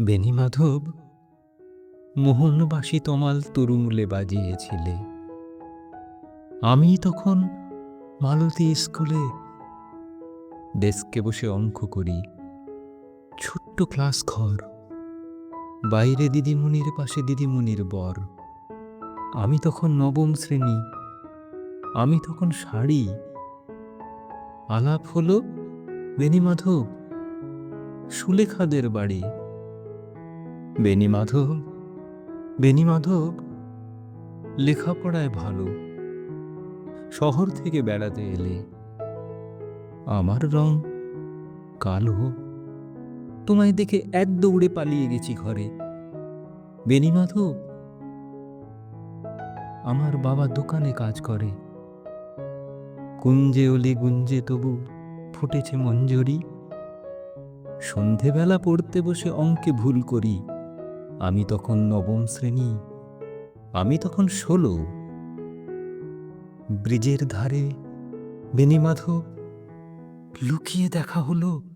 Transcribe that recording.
বেণীমাধব মোহনবাসী তমাল তরুমূলে বাজিয়েছিলে। আমি তখন মালতী স্কুলে ডেস্কে বসে অঙ্ক করি। ছোট্ট ক্লাস ঘর, বাইরে দিদিমণির পাশে দিদিমণির বর। আমি তখন নবম শ্রেণি, আমি তখন শাড়ি। আলাপ হলো বেণীমাধব সুলেখাদের বাড়ি। বেণীমাধব বেণীমাধব লেখাপড়ায় ভালো। শহর থেকে বেড়াতে এলে আমার রং কালো। তোমায় দেখে এক দৌড়ে পালিয়ে গেছি ঘরে। বেণীমাধব আমার বাবা দোকানে কাজ করে। কুঞ্জে অলি গুঞ্জে তবু ফুটেছে মঞ্জরি। সন্ধেবেলা পড়তে বসে অঙ্কে ভুল করি। আমি তখন নবম শ্রেণি আমি তখন ষোলো। ব্রিজের ধারে বেণীমাধব লুকিয়ে দেখা হলো